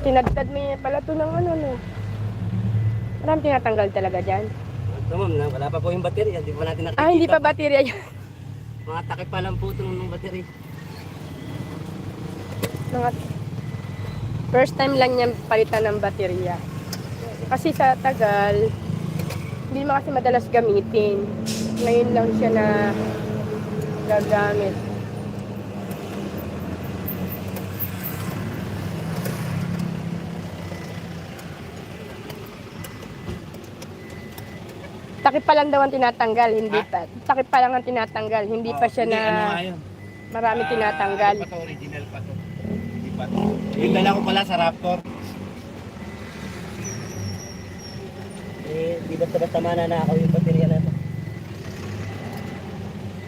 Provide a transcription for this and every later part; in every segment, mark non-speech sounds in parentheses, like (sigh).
Tinadtad mo yan pala to ng ano, no? Marami tinatanggal talaga dyan. Ito ma'am, na- wala pa po yung baterya. Hindi pa natin nakikita. Ah, hindi pa baterya yan. (laughs) Mga takip pa lang po ito ng baterya. Mga first time lang niya palitan ng baterya. Kasi sa tagal, hindi mo kasi madalas gamitin. Ngayon lang siya na gagamit. Takip pa lang daw ang tinatanggal, hindi pa. Takip pa lang ang tinatanggal, hindi pa siya na marami tinatanggal. Ano pa to, original pa to. Hindi pa to. Yung dala ko pala sa Raptor. Eh, di basta-basta mananakaw yung baterya na ito.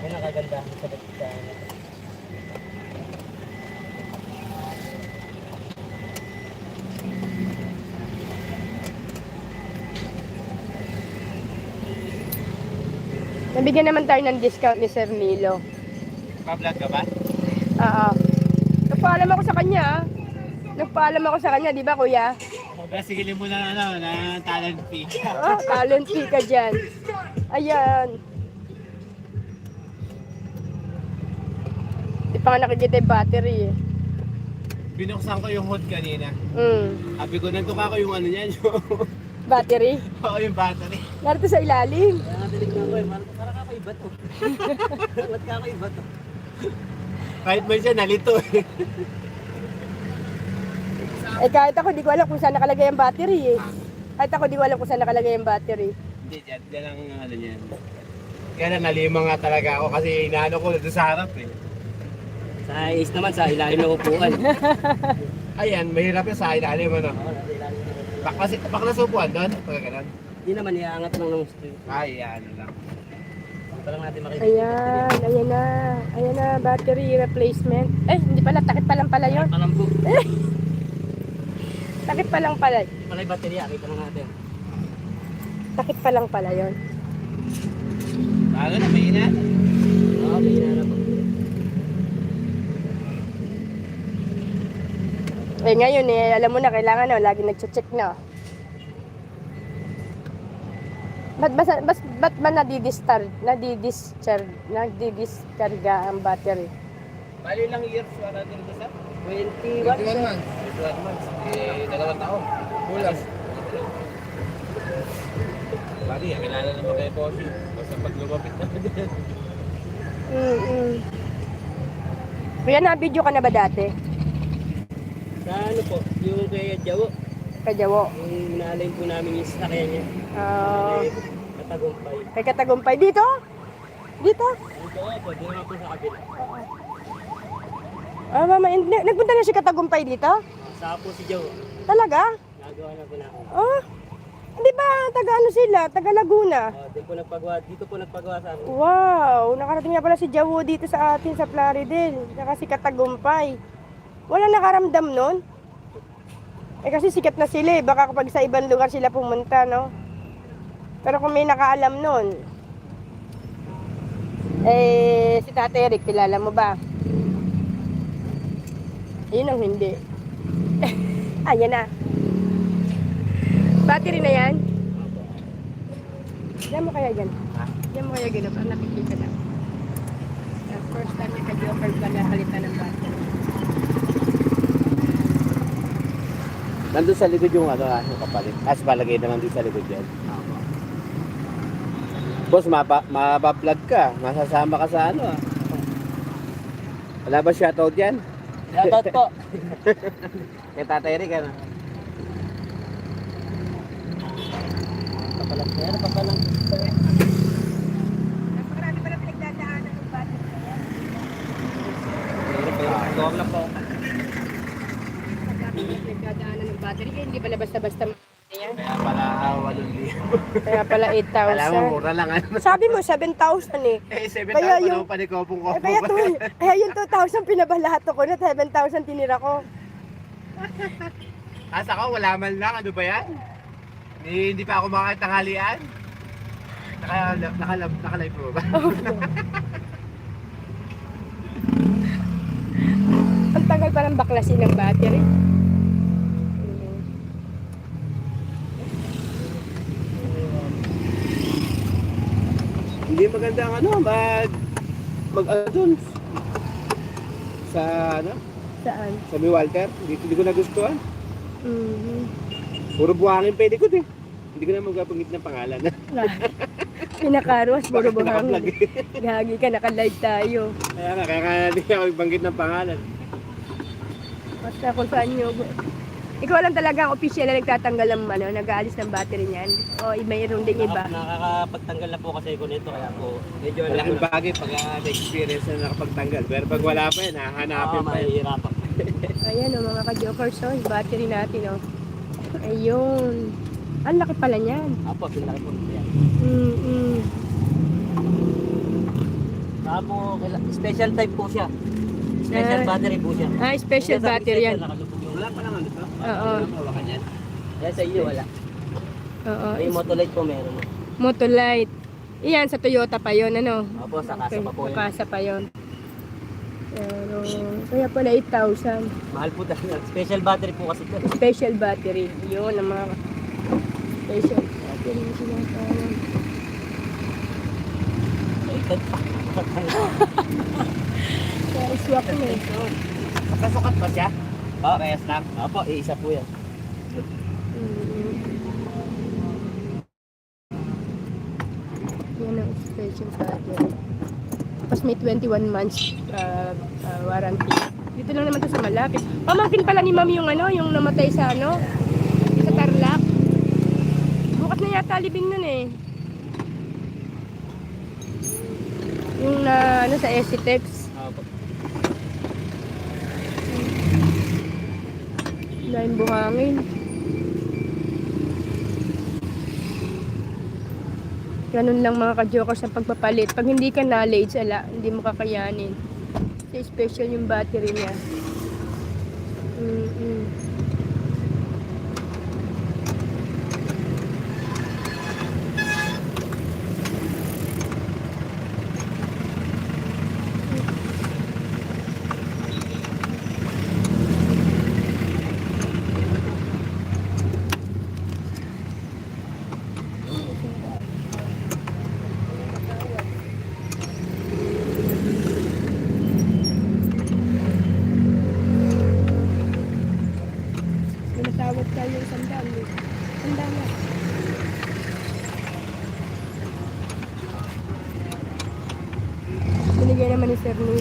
Yan nakaganda sa baterya na ito. Nabigyan naman tayo ng discount ni Sir Milo. Pa-vlog ka ba? Oo. Nagpaalam ako sa kanya. ah. Nagpaalam ako sa kanya, di ba kuya? Kaya sigilin mo na ano, na talent fee. Oh, talent fee ka dyan. Ayan. Di pa nga nakikita yung battery eh. Binuksan ko yung hood kanina. Mm. Sabi ko, nantuka ko yung ano niyan, yung, Battery. (laughs) oo, yung battery. Narito sa ilalim. Kaya nga tinignan ko eh, parang kakaiba to. (laughs) Ba't kakaiba to? Kahit man siya, nalito eh. Eh kahit ako, di ko alam kung saan nakalagay ang battery eh. Kahit ako, di ko alam kung saan nakalagay ang battery. Hindi, dyan, dyan ang ano niyan. Kaya na nalima nga talaga ako kasi inaano ko doon sa harap eh. Sa is naman, sa ilalim ng upuan. (laughs) Ayan, mahirap yung sa ilalim ano. Ng upuan. Bakla, bakla sa upuan doon, pag ganun. Hindi naman, iaangat lang ng string. Ay, ano lang. Para lang natin makikita. Ayan, ayan na. Ayan na, battery replacement. Eh, hindi pala, takip pa lang pala yun. Palam po. (laughs) Takip pa lang pala. Ito pala yung baterya, kita lang natin. Takip pa lang pala yun. Bago na, may ina. Oo, may hinanap po. Eh ngayon eh, alam mo na, kailangan na, lagi nagche-check na. Ba't, bas, bas, ba't ba nadidistar, nadidischarge, nadidiskarga ang battery? Bali lang years, wala din ito sa? 21 months. 21 months. Eh, dalawang taon. Kulang. Bali, kilala naman kayo Bossy. Basta pag lumapit na. Mm-mm. Kuya, na-video ka na ba dati? Sa ano po, yung kay Jawo, Kajawo. yung inaalay po namin yung sasakyan niya. Ah, Eh, katagumpay. kay Katagumpay. Dito? Dito? Jawo po, di naman po sa kabila. Ah, mama, hindi. Nagpunta na si Katagumpay dito? Sa po si Jawo, Talaga? nagawa na po namin. Oh, di ba taga ano sila? Taga Laguna. Uh, dito po nagpagawa, dito po nagpagawa sa amin. Wow, nakarating na pala si Jawo dito sa atin sa Plaridel. Saka si Katagumpay. Wala nakaramdam nun? Eh kasi sikat na sila eh. Baka kapag sa ibang lugar sila pumunta, no? Pero kung may nakaalam nun, eh, si Tate Eric, kilala mo ba? Yun ang hindi. (laughs) Ayan na. Battery na yan? Diyan mo kaya dyan? Diyan mo kaya gano'n? Parang nakikita na. First time niya ka-joker ka nakalitan ng battery. Nandun sa likod yung ano, ah, yung kapalit. As palagay naman din sa likod yan. Boss, mapa, mapaplug ka. Masasama ka sa ano ah. Wala ba shoutout yan? Shoutout po. (laughs) Kay Tatay Rick ano? Papalag na yan, papalag. Marami pa na pinagdadaanan ng battery na yan. Meron po yung gawag na po. Marami pa pinagdadaanan ng battery kaya hindi pala basta-basta ma- yan. Kaya pala ah, 8,000. Pala Kala mo 8,000. mura lang ano. Sabi mo 7,000 eh. Eh, 7,000 Kaya pa yung- naman panikopong ko. Eh, kaya, to, (laughs) kaya yung 2,000 pinabalato ko na 7,000 tinira ko. Tapos ako, wala man lang. Ano ba yan? Hindi, hindi pa ako makakit tanghalian. Naka, naka, naka-live mo ba? (laughs) Ang tagal pa ng baklasin ng battery. Hindi maganda ang ano, mag... Mag ano dun. Sa ano? Saan? Sa may Walter. Hindi, hindi ko nagustuhan. Mhm. Puro buhangin pwede ko din. Hindi ko na magpapanggit ng pangalan. Pinakaros, puro buhangin. Gagi ka, naka-live tayo. Kaya nga, kaya kaya hindi ako magbanggit ng pangalan. Basta kung saan nyo. Ikaw lang talaga ang official na nagtatanggal ng ano, nag-aalis ng battery niyan. O mayroon ding iba. Nakakapagtanggal na po kasi ko nito kaya po medyo alam ko Malaking na. bagay pag uh, na-experience na nakapagtanggal. Pero pag wala pa yun, hahanapin pa yun. mahihirapan. (laughs) Ayan o mga ka-jokers, oh, yung battery natin oh. Ayun. Ang laki pala niyan. Apo, pinlaki po yan. Mm-mm. Saka po, kaila- special type po siya. Special Ah. battery po siya. Ah, special battery yan. yung- Wala pa naman ito. Oo. Hawakan yan. Kaya sa inyo wala. Oo. May motolite po meron. Motolite. Iyan, sa Toyota pa yon ano? Opo, sa kasa pa po Sa kasa pa yun. Pero, kaya pala 8,000. Mahal po talaga. Special battery po kasi ito. Special battery. Yun, ang mga special battery yung sinasama. Rated pa. (laughs) Kaya swak na eh. Nakasukat ba siya? Oh, rest lang. Opo, eh, isa po yan. Mm. Yan ang special battery. Tapos may 21 months uh, uh, warranty. Dito lang naman to sa malapit. Pamangkin pala ni ma'am yung ano, yung namatay sa ano, sa Tarlac. Bukas na yata libing nun eh. Yung na, ano, sa Esitex. Dahil buhangin. Ganun lang mga ka-jokers ang pagpapalit. Pag hindi ka knowledge, ala, hindi mo kakayanin. Kasi special yung battery niya. Mm-mm. Tayo yung sandal. Sandal na. Binigay naman ni Sir Nulo.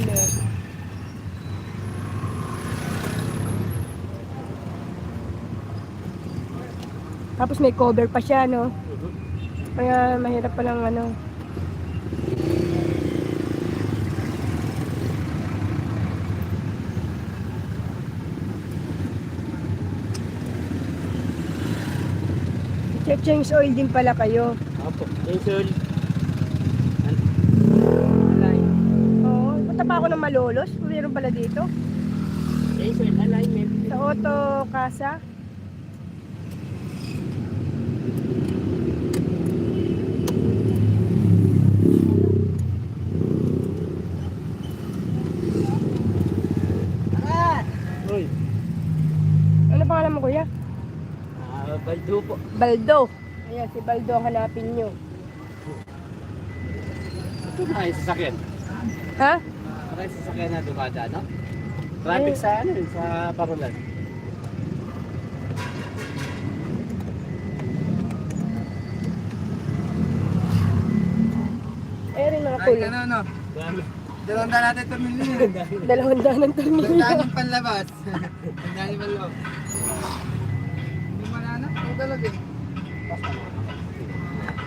Tapos may cover pa siya, no? Kaya mahirap pa lang ano. Check-change oil din pala kayo. Opo. Pencil. Oo, punta pa ako ng Malolos. Meron pala dito. Pencil alignment. Sa Auto Casa. Uy. Ano pangalan mo kuya? Ah, baldo. Ayan, si Baldo ang hanapin nyo. Yung sasakyan. Ha? Yung sasakyan na dumada, no? Traffic sa ano, yun, sa Parolan. Eh rin mga kulo. ano, no? Dami. Dalawang daan natin ito million. (laughs) Dalawang daan ng tornilyo. yung panlabas. (laughs) Ang daan yung panloob. Hindi mo na, ano? Ito talaga eh. Bakit di pala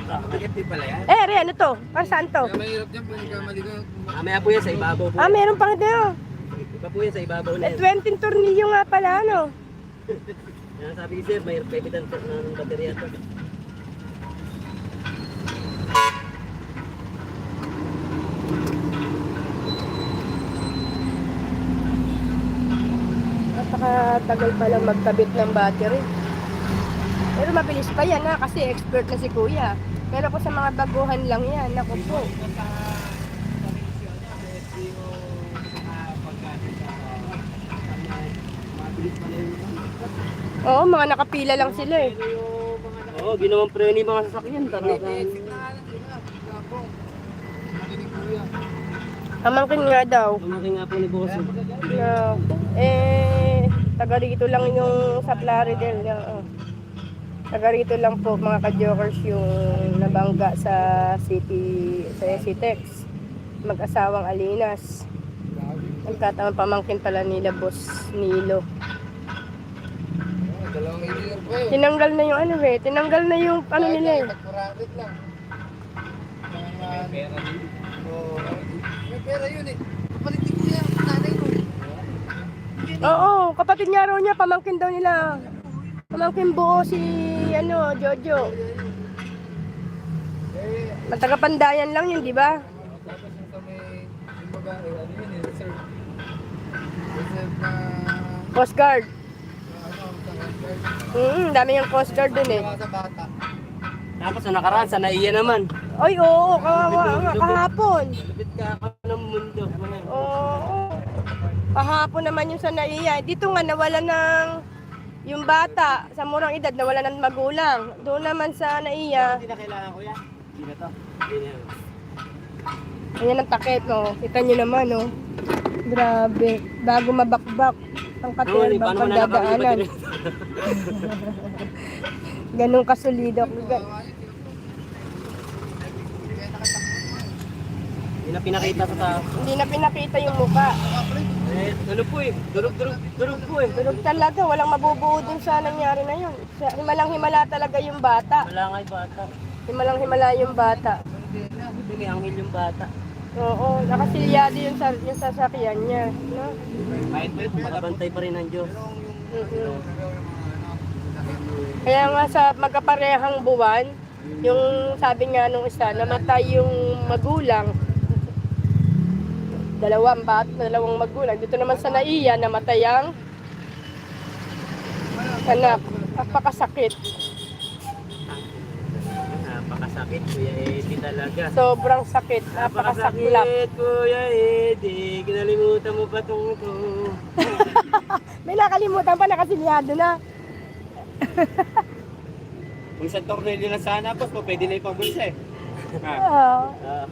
yan? Eh, Re, ano to? Para saan to? Mahirap ka. Mamaya po yan sa ibabaw po. Ah, meron pang ito. Iba po yan sa ibabaw na Eh, yan. 20 tornilyo nga pala, ano? (laughs) Yan sabi ko sir, may pepitan po ng baterya to. Napakatagal pa lang magkabit ng battery. Pero mabilis pa yan ha, kasi expert na si kuya. Pero kung sa mga baguhan lang yan, naku po. Oo, mga nakapila lang sila eh. Oo, ginawang preno yung mga sasakyan. Talaga. Pamangkin nga daw. Pamangkin nga po ni Bossing. Na, eh, taga rito lang yung sa Plaridel. Uh, taga rito lang po mga ka-jokers yung nabangga sa city, sa Citex. Mag-asawang Alinas. Nagkataon pamangkin pala nila boss Nilo. Dalawang engineer po. Tinanggal na yung ano eh, tinanggal na yung ano nila eh. Nagkurakit lang. May pera din. Oo. May pera yun eh. Kapalitin ko yan, nanay mo. Oo, kapatid nga raw niya, pamangkin daw nila. Pamangkin buo si, ano, Jojo. Matagapandayan lang yun, di ba? tapos yung sa may, babae, ano yun reserve. Reserve na, Coast Guard. Mm, dami yung Coast Guard dun eh. Gawa sa bata. Tapos sa nakaraan, sa naiya naman. Ay, oo, kawawa nga, kahapon. Lupit ka ako ng mundo. Oo. Kahapon naman yung sa naiya. Dito nga, nawala ng yung bata sa murang edad, nawala ng magulang. Doon naman sa naiya, Hindi na kailangan ko yan. Hindi na to. Hindi na. ayan ang takip, no? Kita nyo naman, no? Grabe. Bago mabakbak ang katil, na pagdadaanan. (laughs) Ganun kasulido. Hindi na pinakita sa tao. Hindi na pinakita yung muka. Eh, ano po eh. Durog, durog, durog po eh. Pero talaga, walang mabubuo dun sa nangyari na yun. Sa, himalang himala talaga yung bata. Wala nga yung bata. Himalang himala yung bata. Hindi anghel yung bata. Oo, nakasilyado yung, sa, yung sasakyan niya. No? Kahit Nakabantay pa rin ng Diyos. Mhm. Kaya nga sa magkaparehang buwan, yung sabi nga nung isa, namatay yung magulang, dalawang bat, dalawang magulang. Dito naman sa naiya, namatay ang anak. Napakasakit. Napakasakit, Kuya Eddie talaga. Sobrang sakit. Napakasaklap. Napakasakit, Kuya Eddie. Kinalimutan mo pa itong ito. (laughs) May nakalimutan pa, nakasilyado na. Kung sa tornilyo na sana, boss, pwede na ipabulsa eh. (laughs) Ha? Ah. Ah,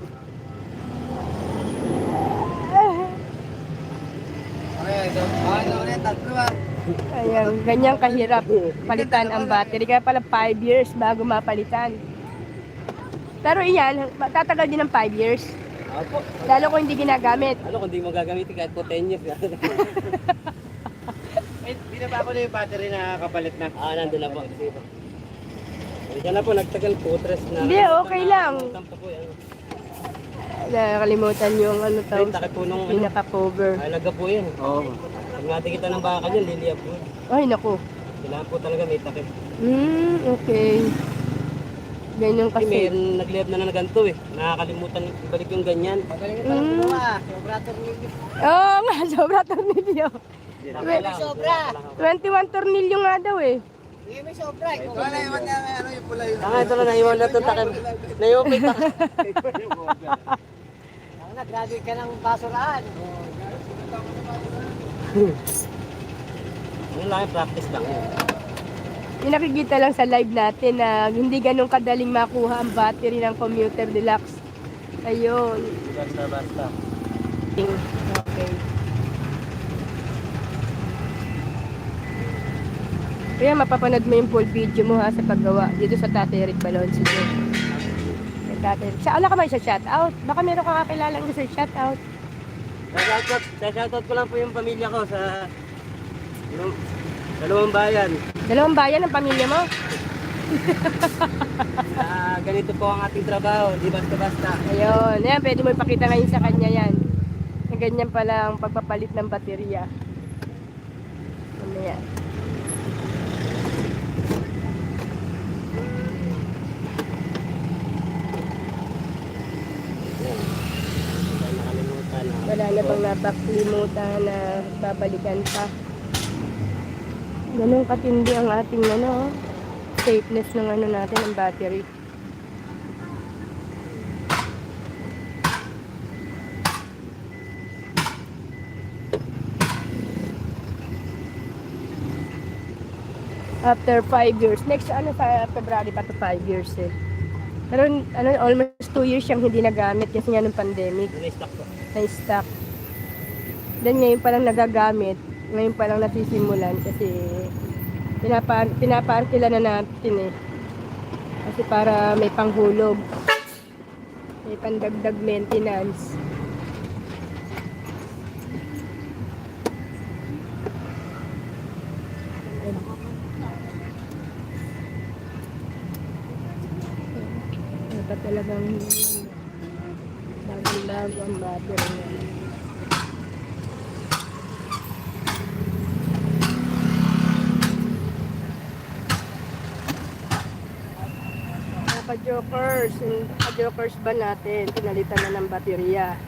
Okay, so, ano ulit, tatlo ah. Ayan, ganyan kahirap palitan ang battery. Kaya pala 5 years bago mapalitan. Pero iyan, tatagal din ng 5 years. Opo. Lalo kung hindi ginagamit. Ano kung di mo gagamitin kahit po 10 years. (laughs) Eh, binaba ko na yung battery na kapalit na. ah, nandun na po. Diyan na po, nagtagal po. Tres na. Hindi, okay lang. Po yan. Nakakalimutan yung ano Ay, tawag po nung ano. pinaka-cover. Halaga po yan. Oo. Pag natikita ng baka niyan, liliyap po. Ay, naku. Kailangan po talaga may takip. Hmm, okay. Ganyan Kasi kasi. mayroon nagliyap na na ganito eh. Nakakalimutan ibalik yung ganyan. Magaling Mm. Sobra tornilyo. Oo nga, (laughs) sobra tornilyo. Sobra. 21 tornilyo nga daw eh. Hindi may sobra. Wala yung ano yung pula yun. Ah, ito na naiwan na itong takip. Naiupit takip. Ang nag-graduate ka ng basuraan. Yun lang yung practice lang yun. Yung nakikita lang sa live natin na hindi ganun kadaling makuha ang battery ng commuter deluxe. Ayun. Basta basta. Okay. Kaya mapapanood mo yung full video mo ha sa paggawa dito sa Tatay Eric Balon. Sige. Kay Tatay Eric. Sa ala ka ba sa shout out? Baka meron kang kakilalang gusto shout out. Shoutout, shoutout ko lang po yung pamilya ko sa yung dalawang bayan. Dalawang bayan ang pamilya mo? Ah, ganito po ang ating trabaho, di basta-basta. Ayun. Yan, pwede mo ipakita ngayon sa kanya yan. Ganyan pala ang pagpapalit ng baterya. Ano yan? Wala nakalimutan. ah. Wala na bang napaklimutan na babalikan pa. Ganun katindi ang ating ano, safeness ng ano natin, ng battery. After 5 years. Next ano sa February pa to 5 years eh. Pero ano, almost 2 years siyang hindi nagamit kasi nga ng pandemic. Na-stock po. Na-stock. Then ngayon pa lang nagagamit. Ngayon pa lang nasisimulan kasi pinapa, pinapaarkila na natin eh. Kasi para may panghulog. May pandagdag maintenance. Talagang bagong-bago ang battery niya. Mga ka-jokers, yung ka-jokers ba natin, pinalitan na ng baterya.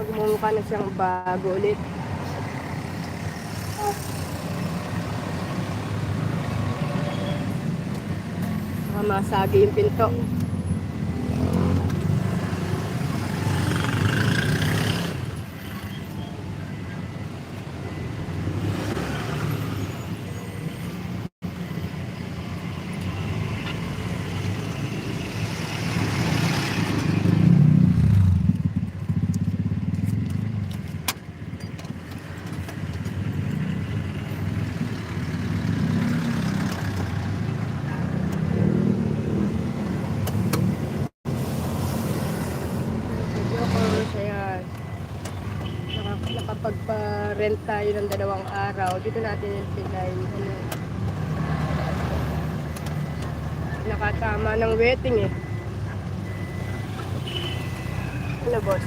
Magmumukha na siyang bago ulit. Masagi yung pinto. Jokers, ayan. Naka- Nakapagpa-rent tayo ng dalawang araw. Dito natin yung pinay. Ano, nakatama ng waiting eh. Ano, boss?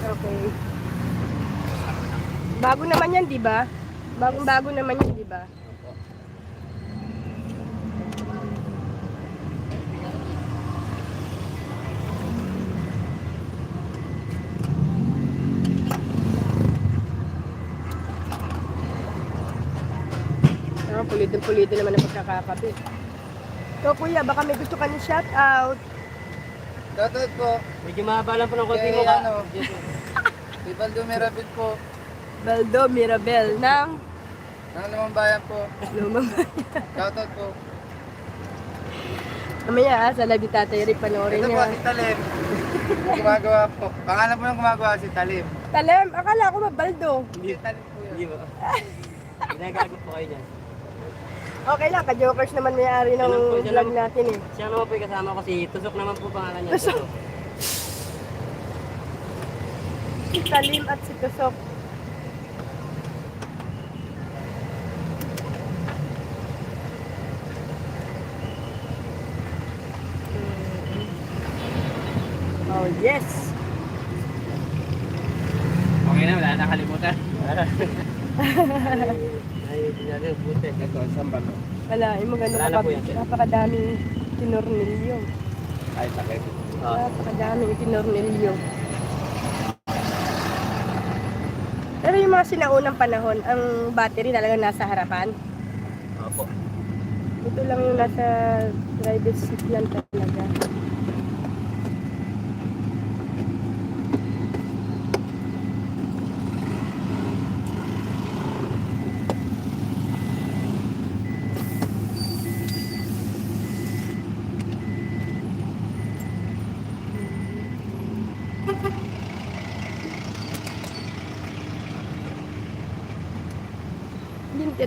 Okay. Bago naman yan, di ba? Bagong bago naman yan, di ba? Ah, pulitin-pulitin naman ang pagkakakabit. So, kuya, baka may gusto ka ni shout out. Shoutout po. Medyo mahaba lang po ng konti Kay mo ka. ano, (laughs) kay Baldo Mirabit po. Baldo Mirabel ng Ng Lumang Bayan po. Lumang. Shoutout po. Mamaya ah, sa ni Tatay Rick, panoorin Ito po, niya. si Talim. gumagawa po. Pangalan po ng gumagawa si Talim. Talem, akala ko ba Baldo? Si Talim po Hindi yun. ba? Ginagago po kayo dyan. Okay lang, ka-jokers naman may-ari ng vlog natin eh. Siya naman po yung kasama ko si Tusok naman po pangalan niya. Tusok. Si Talim at si Tusok. Oh, yes! Okay na, wala na nakalimutan. (laughs) Isang bato. Wala, yung maganda Wala na kapag po yan, sir. napakadaming tinornilyo. Ay, sakit. Ah. Napakadaming tinornilyo. Pero yung mga sinaunang panahon, ang battery talagang nasa harapan. Opo. Ito lang yung nasa driver's seat lang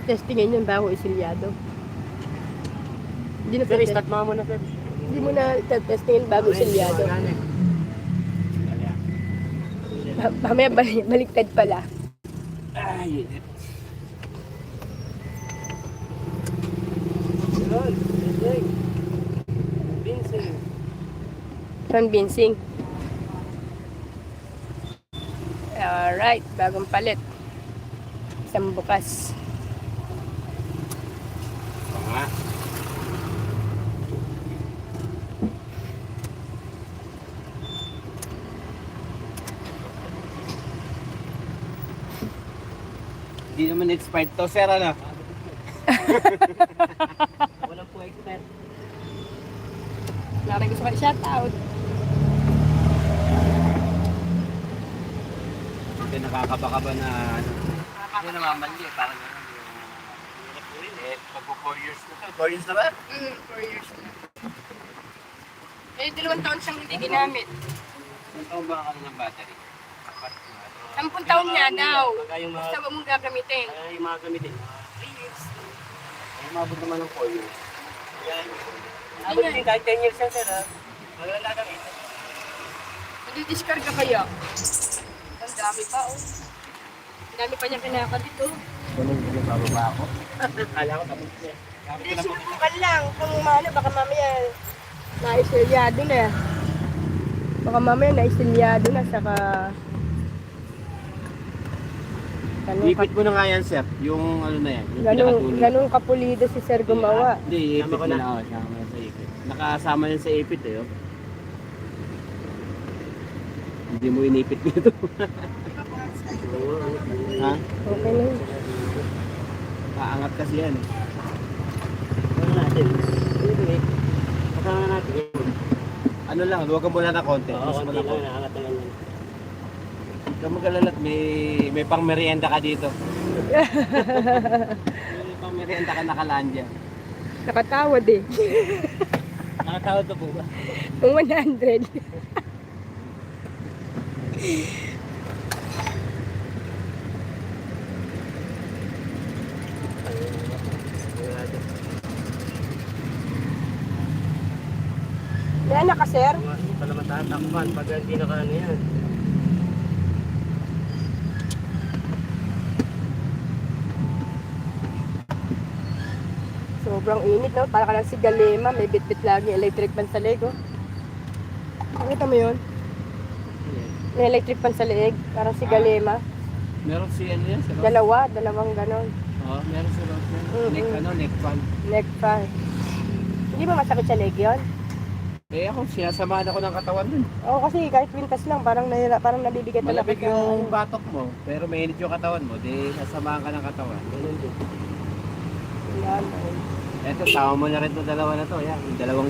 testingin yung bago isilyado. Hindi na Sir, start mo muna sir. Hindi mo na testingin bago isilyado. Ma- Mamaya bal- baliktad pala. Ay. Yun. Convincing. Alright, bagong palit. Isang bukas. Hindi naman expired to, sir, ano? (laughs) Walang po expert. Wala rin gusto ka i-shoutout. Hindi nakakabaka na, ano? Hindi namamali, parang gano'n eh, pag 4 years na to. 4 years na ba? Mm, four years na. Eh, dalawang taon siyang hindi ginamit. Ang taon ba ka ng battery? Sampung taon niya daw. Pagka yung mga, Basta huwag mong gagamitin. pagka yung mga gamitin, mga 3 years. Ay, umabot naman ng 4 years. Yan. Abot din kahit 10 years yan, sir, ha? Maganda gamitin. Nadi-discard ka kaya? Ang dami pa, oh. Ang dami pa niya kinaka dito. Ganun, ganun, bababa ako. (laughs) Kala ko tapos na. Hindi, sinubukan lang. Kung ano, baka mamaya naisilyado na. Baka mamaya naisilyado na, saka... Ganun, Ipit mo na nga yan, sir. Yung ano na yan. Yung ganun, pinakatuloy. ganun kapulido si Sir gumawa. Hindi, ipit Sama ko mo na. na. Oh, sama sa ipit. Nakasama yan sa ipit eh. Oh. Hindi mo inipit (laughs) dito. ha? Okay na yun. Kaangat kasi yan. Ano natin? Ano eh? Kasama natin yun. Ano lang, huwag mo na na konti. Oo, Mas mo konti na lang, konti. nakakat na lang. Huwag mag-alalat, may, may pang merienda ka dito. (laughs) may pang merienda ka nakalaan dyan. Nakatawad eh. (laughs) Nakatawad na po ba? Kung 100. Yan naka sir. Hindi pala matatakpan pag hindi naka ano yan. Sobrang init no. Para ka lang si Galema. May bit-bit lagi electric fan sa leg oh. Nakita mo yun? May electric fan sa leeg. Parang si Galema. Meron si ano yan, Ross? Dalawa. Dalawang ganon. Oo, meron si Ross yan. Mm, Neck, mm. ano, neck fan. Neck fan. Hindi ba masakit sa leg yun? Eh ako, sinasamahan ako ng katawan dun. Oo kasi kahit pintas lang parang nahira, parang nabibigat na Malamig lakad na- yung batok mo, pero mainit yung katawan mo, di sasamahan ka ng katawan. Ganun din. Yan. Eto, tama mo na rin itong dalawa na to. Yan, yung dalawang...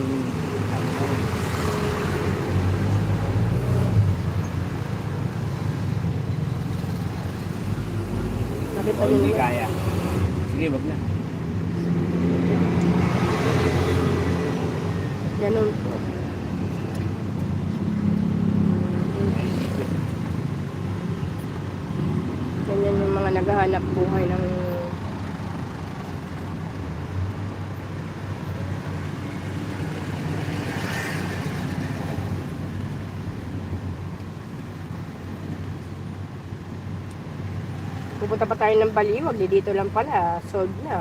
Nakita Oh, hindi kaya. Sige, wag na. Ganun po. Ganyan yung mga naghahanap buhay ng Pupunta pa tayo ng Baliwag, di dito lang pala, sold na.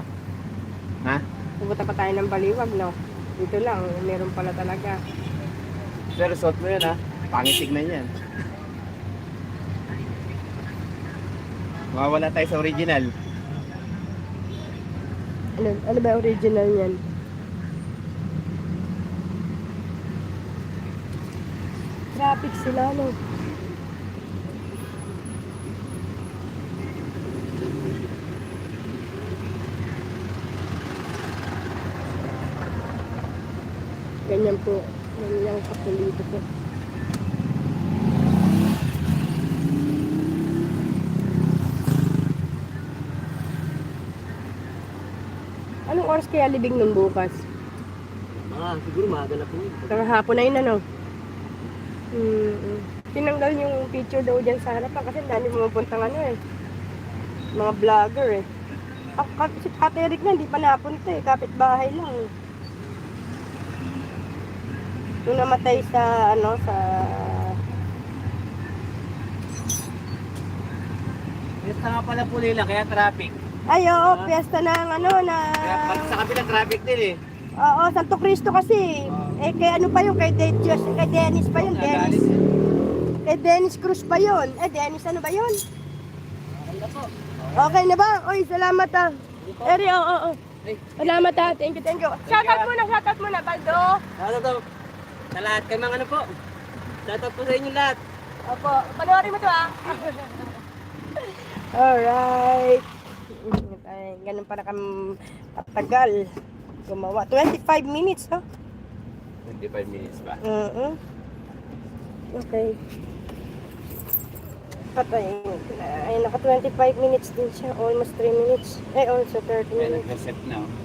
Ha? Pupunta pa tayo ng Baliwag, no? Dito lang, meron pala talaga. Pero suot mo yan ha. Pangit tignan yan. Mawawala tayo sa original. Ano, ano ba original niyan? Traffic sila, no? Ganyan po. Ganyan kapulido po. Anong oras kaya libing nung bukas? Ah, siguro maaga na po yun. Kahapon na yun, ano? Mm Tinanggal yung picture daw dyan sa harapan kasi dami pumupuntang ano eh. Mga vlogger eh. Ako, ka- si Ate Eric na hindi pa napunta eh. Kapit-bahay lang eh. Nung namatay sa ano, sa... Ito nga pala puli lang, kaya traffic. Ay, oo, piyesta ng ano na... Kaya pag sa kabila traffic din eh. Oo, Santo Cristo kasi. Eh, kay ano pa yun? Kay, De Dios, kay Dennis pa yun. Dennis, eh. kay Dennis Cruz pa yun. Eh, Dennis ano ba yun? Okay na ba? Oy, salamat ah. Eri, oo, oo. Salamat ah. Thank you, thank you. Shoutout muna, shoutout muna, Baldo. To? Sa lahat kayo mga ano po. Shoutout po sa inyo lahat. Opo, panoorin mo to ah. (laughs) Alright. Ay, ganun para kam katagal gumawa. 25 minutes, no? 25 minutes ba? Mm Okay. Patay. Ay, naka 25 minutes din siya. Almost 3 minutes. Eh, also 30 Kaya minutes. nag-reset na oh.